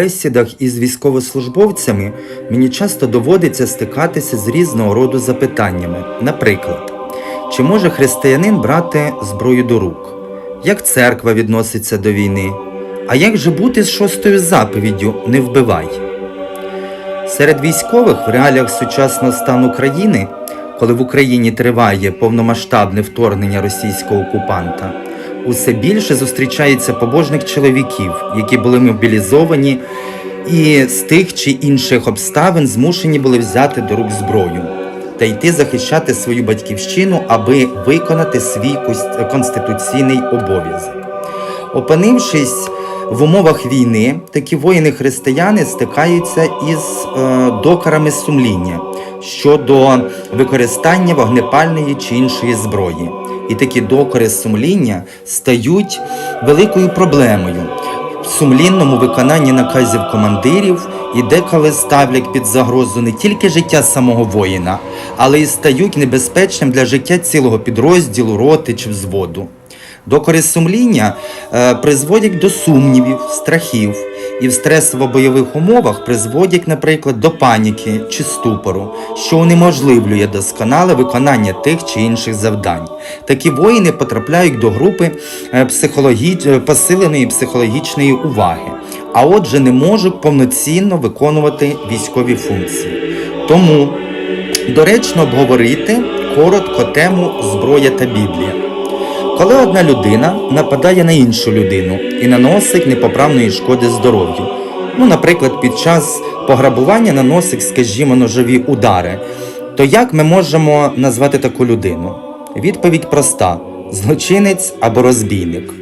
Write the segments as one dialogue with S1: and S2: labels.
S1: бесідах із військовослужбовцями мені часто доводиться стикатися з різного роду запитаннями. Наприклад, чи може християнин брати зброю до рук? Як церква відноситься до війни? А як же бути з шостою заповіддю не вбивай? Серед військових в реаліях сучасного стану країни, коли в Україні триває повномасштабне вторгнення російського окупанта, усе більше зустрічається побожних чоловіків, які були мобілізовані і з тих чи інших обставин змушені були взяти до рук зброю та йти захищати свою батьківщину, аби виконати свій конституційний обов'язок. Опинившись в умовах війни, такі воїни-християни стикаються із е, докарами сумління щодо використання вогнепальної чи іншої зброї. І такі докори сумління стають великою проблемою в сумлінному виконанні наказів командирів і деколи ставлять під загрозу не тільки життя самого воїна, але й стають небезпечним для життя цілого підрозділу, роти чи взводу. Докори сумління е, призводять до сумнівів, страхів і в стресово-бойових умовах призводять, наприклад, до паніки чи ступору, що унеможливлює досконале виконання тих чи інших завдань. Такі воїни потрапляють до групи е, психологі... е, посиленої психологічної уваги, а отже, не можуть повноцінно виконувати військові функції. Тому доречно обговорити коротко тему зброя та Біблія. Коли одна людина нападає на іншу людину і наносить непоправної шкоди здоров'ю, ну, наприклад, під час пограбування наносить, скажімо, ножові удари, то як ми можемо назвати таку людину? Відповідь проста: злочинець або розбійник.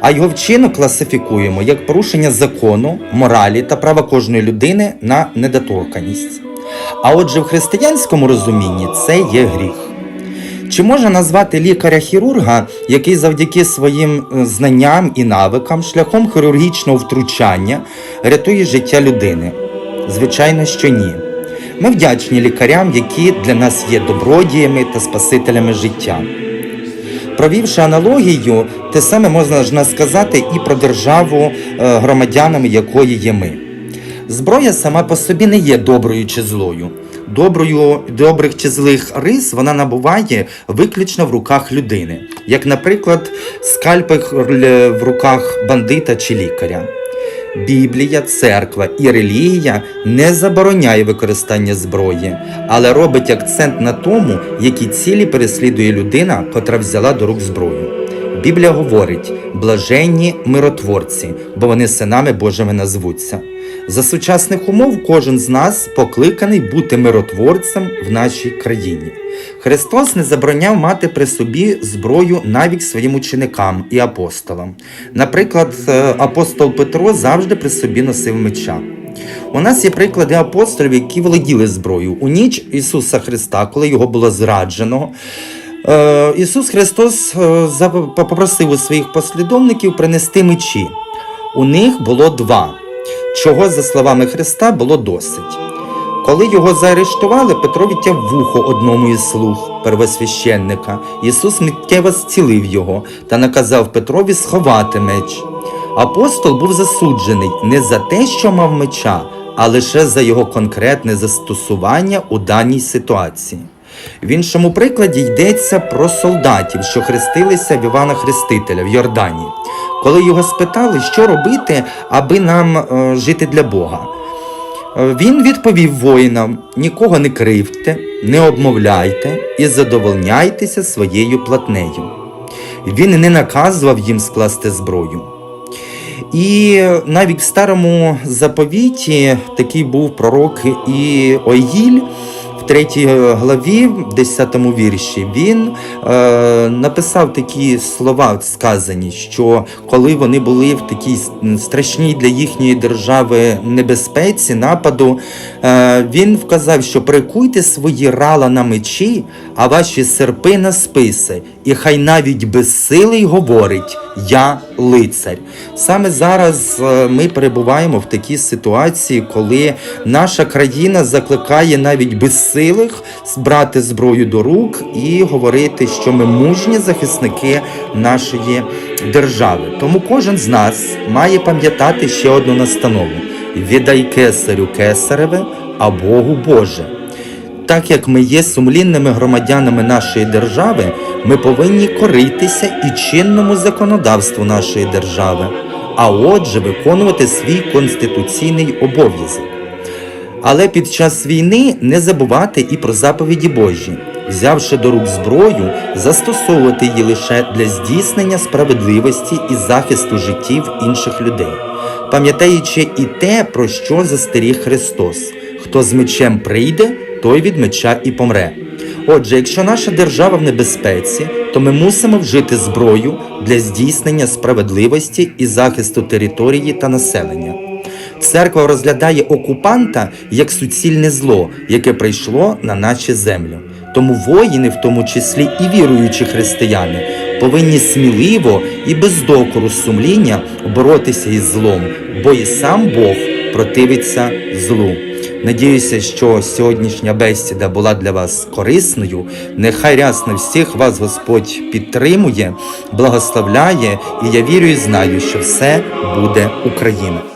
S1: А його вчинок класифікуємо як порушення закону, моралі та права кожної людини на недоторканість. А отже, в християнському розумінні це є гріх. Чи можна назвати лікаря-хірурга, який завдяки своїм е, знанням і навикам шляхом хірургічного втручання рятує життя людини? Звичайно, що ні. Ми вдячні лікарям, які для нас є добродіями та спасителями життя. Провівши аналогію, те саме можна сказати і про державу, е, громадянами якої є ми. Зброя сама по собі не є доброю чи злою. Доброю, добрих чи злих рис вона набуває виключно в руках людини, як, наприклад, скальпель в руках бандита чи лікаря. Біблія, церква і релігія не забороняє використання зброї, але робить акцент на тому, які цілі переслідує людина, котра взяла до рук зброю. Біблія говорить: блаженні миротворці, бо вони синами Божими назвуться. За сучасних умов кожен з нас покликаний бути миротворцем в нашій країні. Христос не забороняв мати при собі зброю навіть своїм ученикам і апостолам. Наприклад, е, апостол Петро завжди при собі носив меча. У нас є приклади апостолів, які володіли зброєю. У ніч Ісуса Христа, коли його було зраджено, е, Ісус Христос е, попросив у своїх послідовників принести мечі. У них було два, чого, за словами Христа, було досить. Коли його заарештували, Петро відтяв вухо одному із слуг первосвященника. Ісус миттєво зцілив його та наказав Петрові сховати меч. Апостол був засуджений не за те, що мав меча, а лише за його конкретне застосування у даній ситуації. В іншому прикладі йдеться про солдатів, що хрестилися в Івана Хрестителя в Йордані. Коли його спитали, що робити, аби нам е, жити для Бога. Е, Він відповів воїнам: нікого не кривдьте, не обмовляйте і задовольняйтеся своєю платнею. Він не наказував їм скласти зброю. І навіть в старому заповіті такий був пророк і Ойгіль. Третій главі, в 10 вірші, він е, написав такі слова сказані, що коли вони були в такій страшній для їхньої держави небезпеці, нападу, е, він вказав, що прикуйте свої рала на мечі, а ваші серпи на списи, і хай навіть безсилий говорить Я лицар. Саме зараз е, ми перебуваємо в такій ситуації, коли наша країна закликає навіть безсилих брати зброю до рук і говорити, що ми мужні захисники нашої держави. Тому кожен з нас має пам'ятати ще одну настанову. віддай кесарю кесареве, а Богу Боже. Так як ми є сумлінними громадянами нашої держави, ми повинні коритися і чинному законодавству нашої держави, а отже, виконувати свій конституційний обов'язок. Але під час війни не забувати і про заповіді Божі, взявши до рук зброю, застосовувати її лише для здійснення справедливості і захисту життів інших людей, пам'ятаючи і те, про що застеріг Христос: хто з мечем прийде, той від меча і помре. Отже, якщо наша держава в небезпеці, то ми мусимо вжити зброю для здійснення справедливості і захисту території та населення. Церква розглядає окупанта як суцільне зло, яке прийшло на наші землю. Тому воїни, в тому числі і віруючі християни, повинні сміливо і без докору сумління боротися із злом, бо і сам Бог противиться злу. Надіюся, що сьогоднішня бесіда була для вас корисною. Нехай рясно всіх вас Господь підтримує, благословляє, і я вірю і знаю, що все буде Україна.